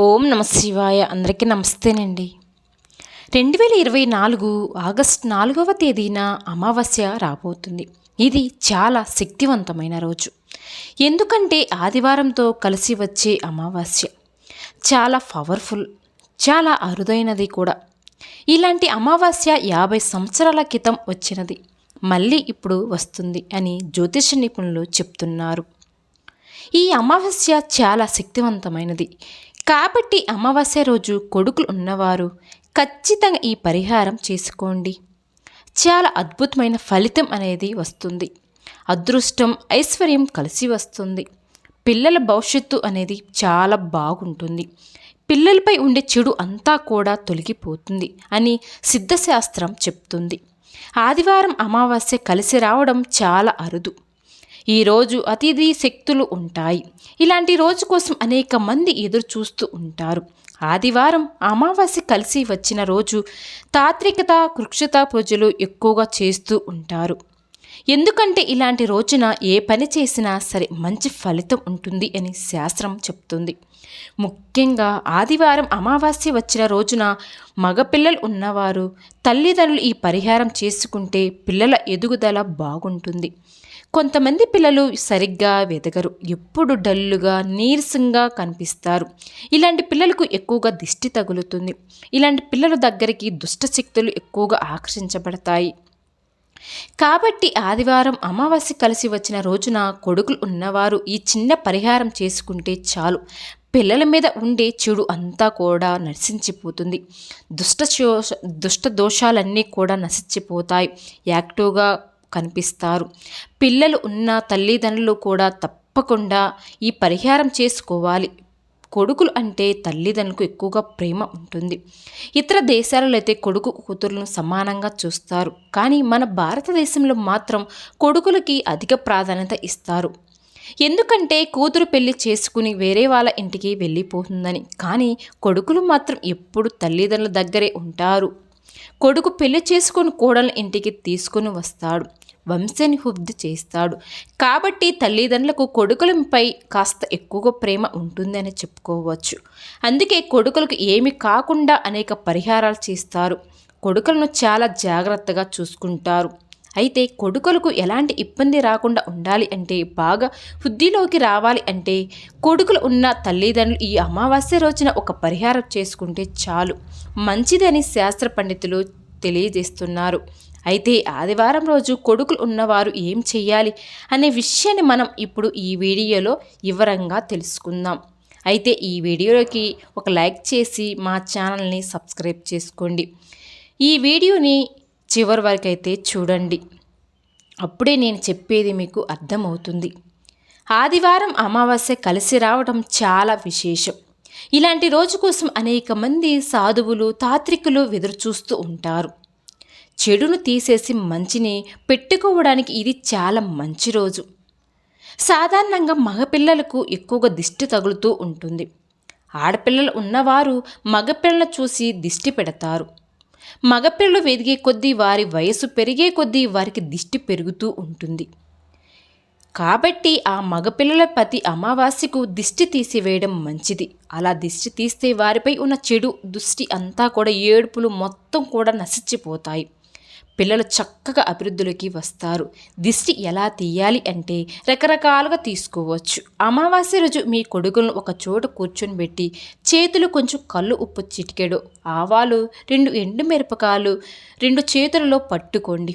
ఓం నమ శివాయ. అందరికీ నమస్తేనండి. రెండు వేల ఇరవై నాలుగు ఆగస్ట్ నాలుగవ తేదీన అమావాస్య రాబోతుంది. ఇది చాలా శక్తివంతమైన రోజు. ఎందుకంటే ఆదివారంతో కలిసి వచ్చే అమావాస్య చాలా పవర్ఫుల్ చాలా అరుదైనది కూడా. ఇలాంటి అమావాస్య యాభై సంవత్సరాల క్రితం వచ్చినది. మళ్ళీ ఇప్పుడు వస్తుంది అని జ్యోతిష నిపుణులు చెప్తున్నారు. ఈ అమావాస్య చాలా శక్తివంతమైనది. కాబట్టి అమావాస్య రోజు కొడుకులు ఉన్నవారు ఖచ్చితంగా ఈ పరిహారం చేసుకోండి. చాలా అద్భుతమైన ఫలితం అనేది వస్తుంది. అదృష్టం ఐశ్వర్యం కలిసి వస్తుంది. పిల్లల భవిష్యత్తు అనేది చాలా బాగుంటుంది. పిల్లలపై ఉండే చెడు అంతా కూడా తొలగిపోతుంది అని సిద్ధశాస్త్రం చెప్తుంది. ఆదివారం అమావాస్య కలిసి రావడం చాలా అరుదు. ఈరోజు అతిథి శక్తులు ఉంటాయి. ఇలాంటి రోజు కోసం అనేక మంది ఎదురు చూస్తూ ఉంటారు. ఆదివారం అమావాస్య కలిసి వచ్చిన రోజు తాత్రికత కృక్షత పూజలు ఎక్కువగా చేస్తూ ఉంటారు. ఎందుకంటే ఇలాంటి రోజున ఏ పని చేసినా సరే మంచి ఫలితం ఉంటుంది అని శాస్త్రం చెప్తుంది. ముఖ్యంగా ఆదివారం అమావాస్య వచ్చిన రోజున మగపిల్లలు ఉన్నవారు తల్లిదండ్రులు ఈ పరిహారం చేసుకుంటే పిల్లల ఎదుగుదల బాగుంటుంది. కొంతమంది పిల్లలు సరిగ్గా వెదగరు ఎప్పుడు డల్లుగా నీరసంగా కనిపిస్తారు. ఇలాంటి పిల్లలకు ఎక్కువగా దిష్టి తగులుతుంది. ఇలాంటి పిల్లల దగ్గరికి దుష్ట శక్తులు ఎక్కువగా ఆకర్షించబడతాయి. కాబట్టి ఆదివారం అమావాస్య కలిసి వచ్చిన రోజున కొడుకులు ఉన్నవారు ఈ చిన్న పరిహారం చేసుకుంటే చాలు. పిల్లల మీద ఉండే చెడు అంతా కూడా నశించిపోతుంది. దుష్ట దుష్ట దోషాలన్నీ కూడా నశించిపోతాయి. యాక్టివ్గా కనిపిస్తారు. పిల్లలు ఉన్న తల్లిదండ్రులు కూడా తప్పకుండా ఈ పరిహారం చేసుకోవాలి. కొడుకులు అంటే తల్లిదండ్రులకు ఎక్కువగా ప్రేమ ఉంటుంది. ఇతర దేశాలలో అయితే కొడుకు కూతురులను సమానంగా చూస్తారు. కానీ మన భారతదేశంలో మాత్రం కొడుకులకి అధిక ప్రాధాన్యత ఇస్తారు. ఎందుకంటే కూతురు పెళ్ళి చేసుకుని వేరే వాళ్ళ ఇంటికి వెళ్ళిపోతుందని. కానీ కొడుకులు మాత్రం ఎప్పుడు తల్లిదండ్రుల దగ్గరే ఉంటారు. కొడుకు పెళ్ళి చేసుకుని కోడలను ఇంటికి తీసుకుని వస్తాడు. వంశని హుబ్ది చేస్తాడు. కాబట్టి తల్లిదండ్రులకు కొడుకులపై కాస్త ఎక్కువగా ప్రేమ ఉంటుందని చెప్పుకోవచ్చు. అందుకే కొడుకులకు ఏమి కాకుండా అనేక పరిహారాలు చేస్తారు. కొడుకులను చాలా జాగ్రత్తగా చూసుకుంటారు. అయితే కొడుకులకు ఎలాంటి ఇబ్బంది రాకుండా ఉండాలి అంటే బాగా వృద్ధిలోకి రావాలి అంటే కొడుకులు ఉన్న తల్లిదండ్రులు ఈ అమావాస్య రోజున ఒక పరిహారం చేసుకుంటే చాలు. మంచిదని శాస్త్ర పండితులు తెలియజేస్తున్నారు. అయితే ఆదివారం రోజు కొడుకులు ఉన్నవారు ఏం చేయాలి అనే విషయాన్ని మనం ఇప్పుడు ఈ వీడియోలో వివరంగా తెలుసుకుందాం. అయితే ఈ వీడియోకి ఒక లైక్ చేసి మా ఛానల్ని సబ్స్క్రైబ్ చేసుకోండి. ఈ వీడియోని చివరి వరకు అయితే చూడండి. అప్పుడే నేను చెప్పేది మీకు అర్థమవుతుంది. ఆదివారం అమావాస్య కలిసి రావడం చాలా విశేషం. ఇలాంటి రోజు కోసం అనేక మంది సాధువులు తాత్రికులు ఎదురుచూస్తూ ఉంటారు. చెడును తీసేసి మంచిని పెట్టుకోవడానికి ఇది చాలా మంచి రోజు. సాధారణంగా మగపిల్లలకు ఎక్కువగా దిష్టి తగులుతూ ఉంటుంది. ఆడపిల్లలు ఉన్నవారు మగపిల్లలను చూసి దిష్టి పెడతారు. మగపిల్లలు వెదిగే కొద్దీ వారి వయసు పెరిగే కొద్దీ వారికి దిష్టి పెరుగుతూ ఉంటుంది. కాబట్టి ఆ మగపిల్లల ప్రతి అమావాస్యకు దిష్టి తీసివేయడం మంచిది. అలా దిష్టి తీస్తే వారిపై ఉన్న చెడు దృష్టి అంతా కూడా ఏడుపులు మొత్తం కూడా నశించిపోతాయి. పిల్లలు చక్కగా అభివృద్ధిలోకి వస్తారు. దిష్టి ఎలా తీయాలి అంటే రకరకాలుగా తీసుకోవచ్చు. అమావాస్య రోజు మీ కొడుకులను ఒక చోట కూర్చొని పెట్టి చేతులు కొంచెం కళ్ళు ఉప్పు చిటికెడు. ఆవాలు రెండు ఎండు మిరపకాయలు రెండు చేతులలో పట్టుకోండి.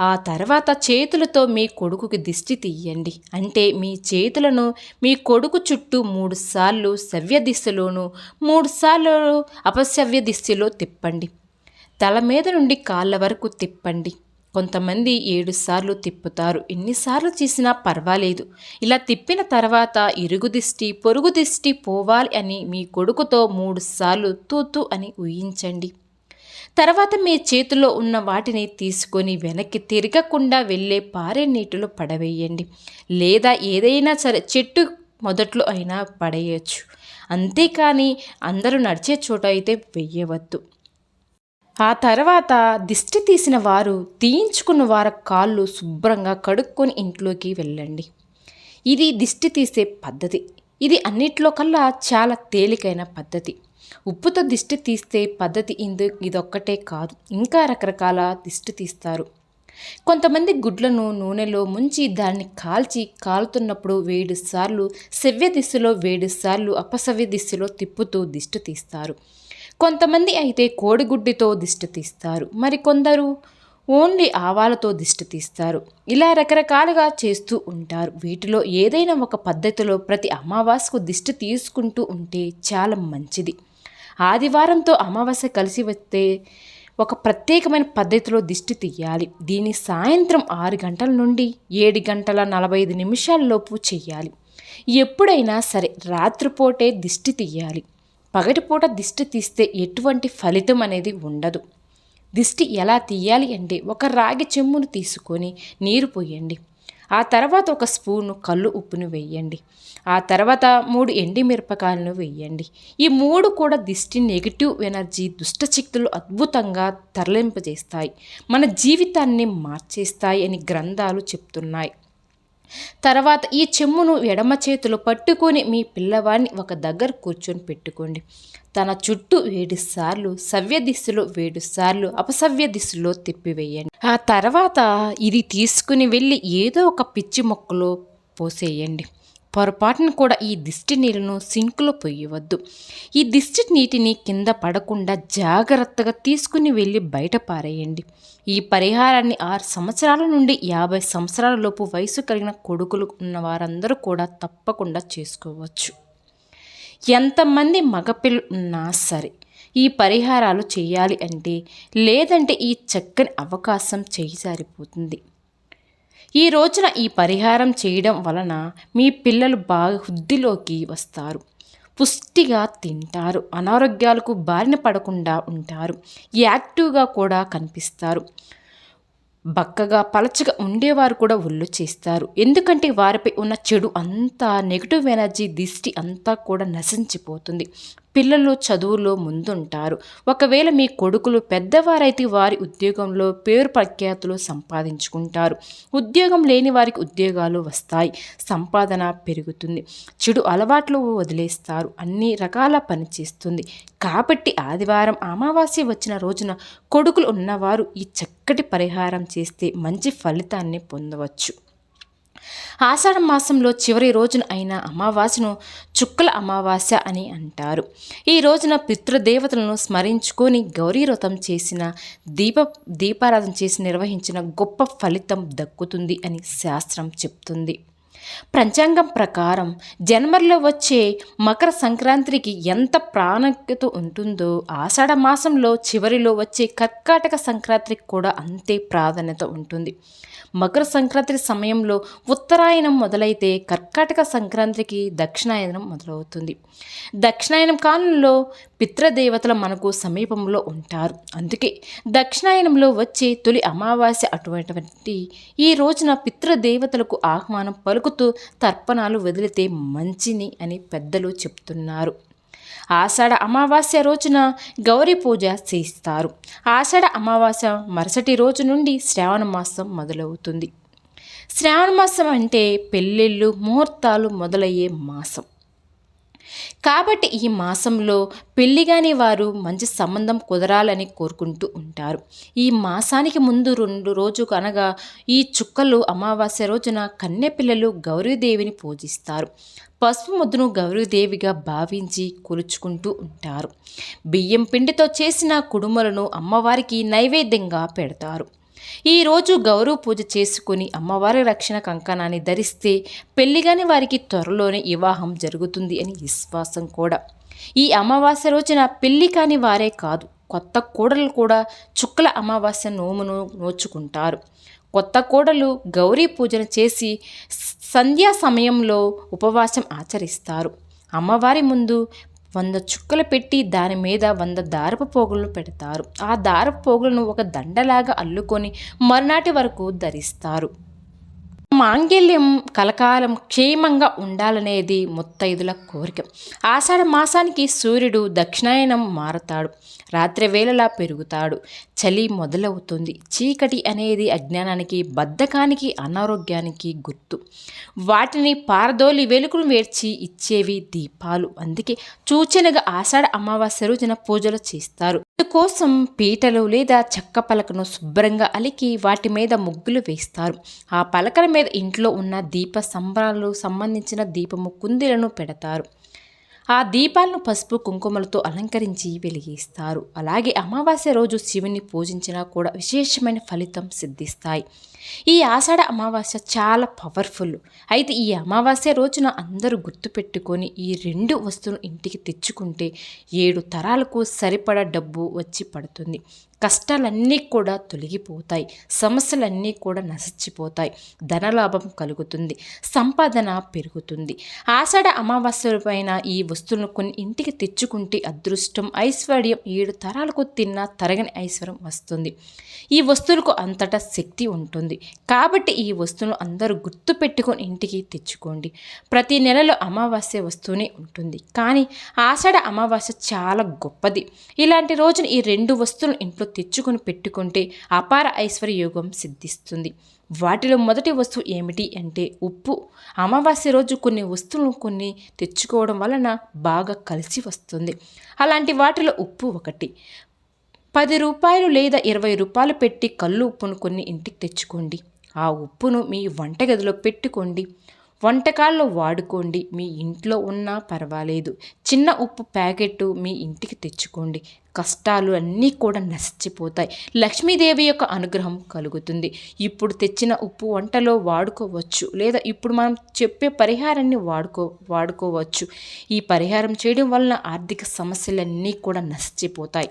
ఆ తర్వాత చేతులతో మీ కొడుకుకి దిష్టి తీయండి. అంటే మీ చేతులను మీ కొడుకు చుట్టూ మూడుసార్లు సవ్య దిశలోను మూడుసార్లు అపసవ్య దిశలో తిప్పండి. తల మీద నుండి కాళ్ళ వరకు తిప్పండి. కొంతమంది ఏడు సార్లు తిప్పుతారు. ఎన్నిసార్లు చేసినా పర్వాలేదు. ఇలా తిప్పిన తర్వాత ఇరుగు దిష్టి పొరుగు దిష్టి పోవాలి అని మీ కొడుకుతో మూడు సార్లు తూతూ అని ఊహించండి. తర్వాత మీ చేతిలో ఉన్న వాటిని తీసుకొని వెనక్కి తిరగకుండా వెళ్ళే పారే నీటిలో పడవేయండి. లేదా ఏదైనా సరే చెట్టు మొదట్లో అయినా పడేయచ్చు. అంతేకాని అందరూ నడిచే చోట అయితే వెయ్యవద్దు. ఆ తర్వాత దిష్టి తీసిన వారు తీయించుకున్న వారి కాళ్ళు శుభ్రంగా కడుక్కొని ఇంట్లోకి వెళ్ళండి. ఇది దిష్టి తీసే పద్ధతి. ఇది అన్నిట్లో కల్లా చాలా తేలికైన పద్ధతి. ఉప్పుతో దిష్టి తీస్తే పద్ధతి ఇందు ఇదొక్కటే కాదు. ఇంకా రకరకాల దిష్టి తీస్తారు. కొంతమంది గుడ్లను నూనెలో ముంచి దాన్ని కాల్చి కాలుతున్నప్పుడు వేడి సార్లు సెవ్య దిశలో వేడి సార్లు అపసవ్య దిశలో తిప్పుతూ దిష్టి తీస్తారు. కొంతమంది అయితే కోడిగుడ్డితో దిష్టి తీస్తారు. మరికొందరు ఓన్లీ ఆవాలతో దిష్టి తీస్తారు. ఇలా రకరకాలుగా చేస్తూ ఉంటారు. వీటిలో ఏదైనా ఒక పద్ధతిలో ప్రతి అమావాస్యకు దిష్టి తీసుకుంటూ ఉంటే చాలా మంచిది. ఆదివారంతో అమావాస్య కలిసి వస్తే ఒక ప్రత్యేకమైన పద్ధతిలో దిష్టి తీయాలి. దీన్ని సాయంత్రం ఆరు గంటల నుండి ఏడు గంటల నలభై ఐదు నిమిషాల్లోపు చేయాలి. ఎప్పుడైనా సరే రాత్రిపూటే దిష్టి తీయాలి. పగటిపూట దిష్టి తీస్తే ఎటువంటి ఫలితం అనేది ఉండదు. దిష్టి ఎలా తీయాలి అంటే ఒక రాగి చెమ్మును తీసుకొని నీరు పోయండి. ఆ తర్వాత ఒక స్పూను కళ్ళు ఉప్పును వేయండి. ఆ తర్వాత మూడు ఎండి మిరపకాయలను వేయండి. ఈ మూడు కూడా దిష్టి నెగిటివ్ ఎనర్జీ దుష్టశక్తులు అద్భుతంగా తరలింపజేస్తాయి. మన జీవితాన్ని మార్చేస్తాయి అని గ్రంథాలు చెప్తున్నాయి. తర్వాత ఈ చెమ్మును ఎడమ చేతిలో పట్టుకొని మీ పిల్లవాడిని ఒక దగ్గర కూర్చొని పెట్టుకోండి. తన చుట్టూ ఏడు సార్లు సవ్య దిశలో ఏడు సార్లు అపసవ్య దిశలో తిప్పివేయండి. ఆ తర్వాత ఇది తీసుకుని వెళ్ళి ఏదో ఒక పిచ్చి మొక్కలో పోసేయండి. పొరపాటును కూడా ఈ దిష్టి నీళ్ళను సింకులో పొయ్యవద్దు. ఈ దిష్టి నీటిని కింద పడకుండా జాగ్రత్తగా తీసుకుని వెళ్ళి బయట పారేయండి. ఈ పరిహారాన్ని ఆరు సంవత్సరాల నుండి యాభై సంవత్సరాల లోపు వయసు కలిగిన కొడుకులు ఉన్న వారందరూ కూడా తప్పకుండా చేసుకోవచ్చు. ఎంతమంది మగపిల్లు ఉన్నా సరే ఈ పరిహారాలు చేయాలి అంటే లేదంటే ఈ చక్కని అవకాశం చేయి జారిపోతుంది. ఈ రోజున ఈ పరిహారం చేయడం వలన మీ పిల్లలు బాగా వృద్ధిలోకి వస్తారు. పుష్టిగా తింటారు. అనారోగ్యాలకు బారిన పడకుండా ఉంటారు. యాక్టివ్గా కూడా కనిపిస్తారు. బక్కగా పలచగా ఉండేవారు కూడా ఒళ్ళు చేస్తారు. ఎందుకంటే వారిపై ఉన్న చెడు అంతా నెగిటివ్ ఎనర్జీ దిష్టి అంతా కూడా నశించిపోతుంది. పిల్లలు చదువులో ముందుంటారు. ఒకవేళ మీ కొడుకులు పెద్దవారైతే వారి ఉద్యోగంలో పేరు ప్రఖ్యాతులు సంపాదించుకుంటారు. ఉద్యోగం లేని వారికి ఉద్యోగాలు వస్తాయి. సంపాదన పెరుగుతుంది. చెడు అలవాట్లు వదిలేస్తారు. అన్ని రకాల పని చేస్తుంది. కాబట్టి ఆదివారం అమావాస్య వచ్చిన రోజున కొడుకులు ఉన్నవారు ఈ చక్కటి పరిహారం చేస్తే మంచి ఫలితాన్ని పొందవచ్చు. ఆషాఢ మాసంలో చివరి రోజున అయిన అమావాస్యను చుక్కల అమావాస్య అని అంటారు. ఈ రోజున పితృదేవతలను స్మరించుకొని గౌరీ వ్రతం చేసిన దీప దీపారాధన చేసి నిర్వహించిన గొప్ప ఫలితం దక్కుతుంది అని శాస్త్రం చెప్తుంది. పంచాంగం ప్రకారం జనవరిలో వచ్చే మకర సంక్రాంతికి ఎంత ప్రాముఖ్యత ఉంటుందో ఆషాఢ మాసంలో చివరిలో వచ్చే కర్కాటక సంక్రాంతికి కూడా అంతే ప్రాధాన్యత ఉంటుంది. మకర సంక్రాంతి సమయంలో ఉత్తరాయణం మొదలైతే కర్కాటక సంక్రాంతికి దక్షిణాయనం మొదలవుతుంది. దక్షిణాయనం కాలంలో పిత్రదేవతలు మనకు సమీపంలో ఉంటారు. అందుకే దక్షిణాయనంలో వచ్చే తొలి అమావాస్య అటువంటి ఈ రోజున పితృదేవతలకు ఆహ్వానం తాగుతూ తర్పణాలు వదిలితే మంచిని అని పెద్దలు చెప్తున్నారు. ఆషాఢ అమావాస్య రోజున గౌరీ పూజ చేస్తారు. ఆషాఢ అమావాస్య మరుసటి రోజు నుండి శ్రావణ మాసం మొదలవుతుంది. శ్రావణ మాసం అంటే పెళ్ళిళ్ళు ముహూర్తాలు మొదలయ్యే మాసం. కాబట్టి ఈ మాసంలో పెళ్ళిగాని వారు మంచి సంబంధం కుదరాలని కోరుకుంటూ ఉంటారు. ఈ మాసానికి ముందు రెండు రోజు అనగా ఈ చుక్కలు అమావాస్య రోజున కన్యపిల్లలు గౌరీదేవిని పూజిస్తారు. పసుపు ముద్దును గౌరీదేవిగా భావించి కొలుచుకుంటూ ఉంటారు. బియ్యం పిండితో చేసిన కుడుమలను అమ్మవారికి నైవేద్యంగా పెడతారు. ఈరోజు గౌరవ పూజ చేసుకుని అమ్మవారి రక్షణ కంకణాన్ని ధరిస్తే పెళ్ళిగాని వారికి త్వరలోనే వివాహం జరుగుతుంది అని విశ్వాసం కూడా. ఈ అమావాస్య రోజున పెళ్ళి కాని వారే కాదు కొత్త కోడలు కూడా చుక్కల అమావాస్య నోమును నోచుకుంటారు. కొత్త కోడలు గౌరీ పూజన చేసి సంధ్యా సమయంలో ఉపవాసం ఆచరిస్తారు. అమ్మవారి ముందు వంద చుక్కలు పెట్టి దాని మీద వంద దారపు పోగులను పెడతారు. ఆ దారపు పోగులను ఒక దండలాగా అల్లుకొని మరునాటి వరకు ధరిస్తారు. మాంగళ్యం కలకాలం క్షేమంగా ఉండాలనేది ముత్తైదుల కోరిక. ఆషాఢ మాసానికి సూర్యుడు దక్షిణాయనం మారతాడు. రాత్రి వేళలా పెరుగుతాడు. చలి మొదలవుతుంది. చీకటి అనేది అజ్ఞానానికి బద్ధకానికి అనారోగ్యానికి గుర్తు. వాటిని పారదోలి వెలుగును వేర్చి ఇచ్చేవి దీపాలు. అందుకే సూచనగా ఆషాఢ అమావాస్య రోజున పూజలు చేస్తారు. కోసం పీటలు లేదా చెక్క పలకను శుభ్రంగా అలికి వాటి మీద ముగ్గులు వేస్తారు. ఆ పలకల మీద ఇంట్లో ఉన్న దీప సంబరాలు సంబంధించిన దీపము కుందిలను పెడతారు. ఆ దీపాలను పసుపు కుంకుమలతో అలంకరించి వెలిగిస్తారు. అలాగే అమావాస్య రోజు శివుని పూజించినా కూడా విశేషమైన ఫలితం సిద్ధిస్తాయి. ఈ ఆషాఢ అమావాస్య చాలా పవర్ఫుల్ అయితే ఈ అమావాస్య రోజున అందరూ గుర్తుపెట్టుకొని ఈ రెండు వస్తువులు ఇంటికి తెచ్చుకుంటే ఏడు తరాలకు సరిపడా డబ్బు వచ్చి పడుతుంది. కష్టాలన్నీ కూడా తొలగిపోతాయి. సమస్యలన్నీ కూడా నశించిపోతాయి. ధనలాభం కలుగుతుంది. సంపాదన పెరుగుతుంది. ఆషాఢ అమావాస్య పైన ఈ వస్తువులను కొన్ని ఇంటికి తెచ్చుకుంటే అదృష్టం ఐశ్వర్యం ఏడు తరాలకు తిన్న తరగని ఐశ్వర్యం వస్తుంది. ఈ వస్తువులకు అంతటా శక్తి ఉంటుంది. కాబట్టి ఈ వస్తువును అందరూ గుర్తు పెట్టుకొని ఇంటికి తెచ్చుకోండి. ప్రతి నెలలో అమావాస్య వస్తూనే ఉంటుంది. కానీ ఆషాఢ అమావాస్య చాలా గొప్పది. ఇలాంటి రోజున ఈ రెండు వస్తువులను ఇంట్లో తెచ్చుకొని పెట్టుకుంటే అపార ఐశ్వర్య యోగం సిద్ధిస్తుంది. వాటిలో మొదటి వస్తువు ఏమిటి అంటే ఉప్పు. అమావాస్య రోజు కొన్ని వస్తువులను కొన్ని తెచ్చుకోవడం వలన బాగా కలిసి వస్తుంది. అలాంటి వాటిలో ఉప్పు ఒకటి. పది రూపాయలు లేదా ఇరవై రూపాయలు పెట్టి కళ్ళు ఉప్పును కొన్ని ఇంటికి తెచ్చుకోండి. ఆ ఉప్పును మీ వంటగదిలో పెట్టుకోండి. వంటకాల్లో వాడుకోండి. మీ ఇంట్లో ఉన్నా పర్వాలేదు. చిన్న ఉప్పు ప్యాకెట్టు మీ ఇంటికి తెచ్చుకోండి. కష్టాలు అన్నీ కూడా నశించిపోతాయి. లక్ష్మీదేవి యొక్క అనుగ్రహం కలుగుతుంది. ఇప్పుడు తెచ్చిన ఉప్పు వంటలో వాడుకోవచ్చు లేదా ఇప్పుడు మనం చెప్పే పరిహారాన్ని వాడుకో వాడుకోవచ్చు. ఈ పరిహారం చేయడం వలన ఆర్థిక సమస్యలన్నీ కూడా నశించిపోతాయి.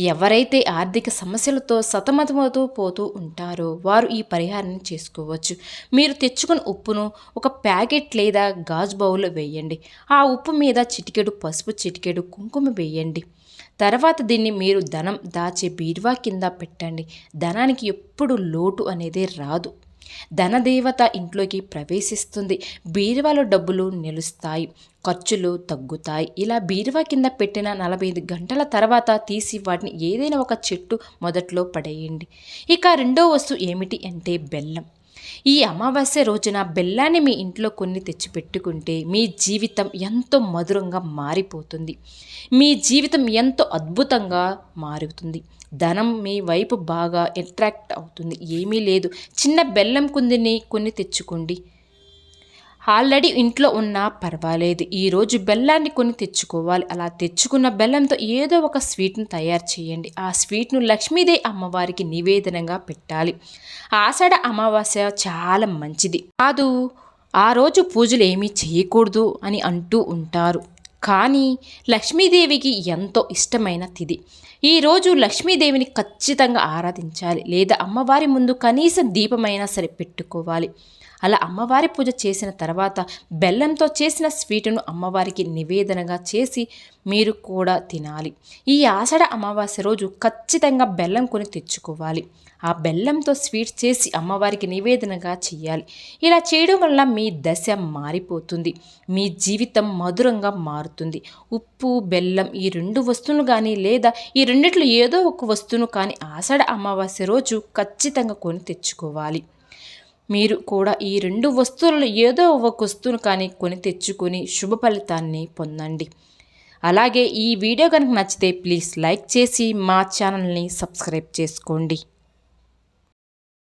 ఎవరైతే ఆర్థిక సమస్యలతో సతమతమవుతూ పోతూ ఉంటారో వారు ఈ పరిహారాన్ని చేసుకోవచ్చు. మీరు తెచ్చుకున్న ఉప్పును ఒక ప్యాకెట్ లేదా గాజు బౌల్లో వేయండి. ఆ ఉప్పు మీద చిటికెడు పసుపు చిటికెడు కుంకుమ వేయండి. తర్వాత దీన్ని మీరు ధనం దాచే బీరువా కింద పెట్టండి. ధనానికి ఎప్పుడు లోటు అనేది రాదు. ధనదేవత ఇంట్లోకి ప్రవేశిస్తుంది. బీరువాలో డబ్బులు నిలుస్తాయి. ఖర్చులు తగ్గుతాయి. ఇలా బీరువా కింద పెట్టిన నలభై ఐదు గంటల తర్వాత తీసి వాటిని ఏదైనా ఒక చెట్టు మొదట్లో పడేయండి. ఇక రెండో వస్తువు ఏమిటి అంటే బెల్లం. ఈ అమావాస్య రోజున బెల్లాన్ని మీ ఇంట్లో కొన్ని తెచ్చిపెట్టుకుంటే మీ జీవితం ఎంతో మధురంగా మారిపోతుంది. మీ జీవితం ఎంతో అద్భుతంగా మారుతుంది. ధనం మీ వైపు బాగా అట్రాక్ట్ అవుతుంది. ఏమీ లేదు. చిన్న బెల్లం కుందిని కొన్ని తెచ్చుకోండి. ఆల్రెడీ ఇంట్లో ఉన్నా పర్వాలేదు. ఈరోజు బెల్లాన్ని కొని తెచ్చుకోవాలి. అలా తెచ్చుకున్న బెల్లంతో ఏదో ఒక స్వీట్ను తయారు చేయండి. ఆ స్వీట్ను లక్ష్మీదేవి అమ్మవారికి నివేదనగా పెట్టాలి. ఆషాఢ అమావాస్య చాలా మంచిది. కాదు ఆ రోజు పూజలు ఏమీ చేయకూడదు అని అంటూ ఉంటారు. కానీ లక్ష్మీదేవికి ఎంతో ఇష్టమైన తిది. ఈరోజు లక్ష్మీదేవిని ఖచ్చితంగా ఆరాధించాలి. లేదా అమ్మవారి ముందు కనీసం దీపమైనా సరే పెట్టుకోవాలి. అలా అమ్మవారి పూజ చేసిన తర్వాత బెల్లంతో చేసిన స్వీటును అమ్మవారికి నివేదనగా చేసి మీరు కూడా తినాలి. ఈ ఆషాఢ అమావాస్య రోజు ఖచ్చితంగా బెల్లం కొని తెచ్చుకోవాలి. ఆ బెల్లంతో స్వీట్ చేసి అమ్మవారికి నివేదనగా చేయాలి. ఇలా చేయడం వల్ల మీ దశ మారిపోతుంది. మీ జీవితం మధురంగా మారుతుంది. ఉప్పు బెల్లం ఈ రెండు వస్తువులు కానీ లేదా ఈ రెండిట్లో ఏదో ఒక వస్తువును కానీ ఆషాఢ అమావాస్య రోజు ఖచ్చితంగా కొని తెచ్చుకోవాలి. మీరు కూడా ఈ రెండు వస్తువులను ఏదో ఒక వస్తువును కానీ కొని తెచ్చుకొని శుభ ఫలితాన్ని పొందండి. అలాగే ఈ వీడియో కనుక నచ్చితే ప్లీజ్ లైక్ చేసి మా ఛానల్ని సబ్స్క్రైబ్ చేసుకోండి.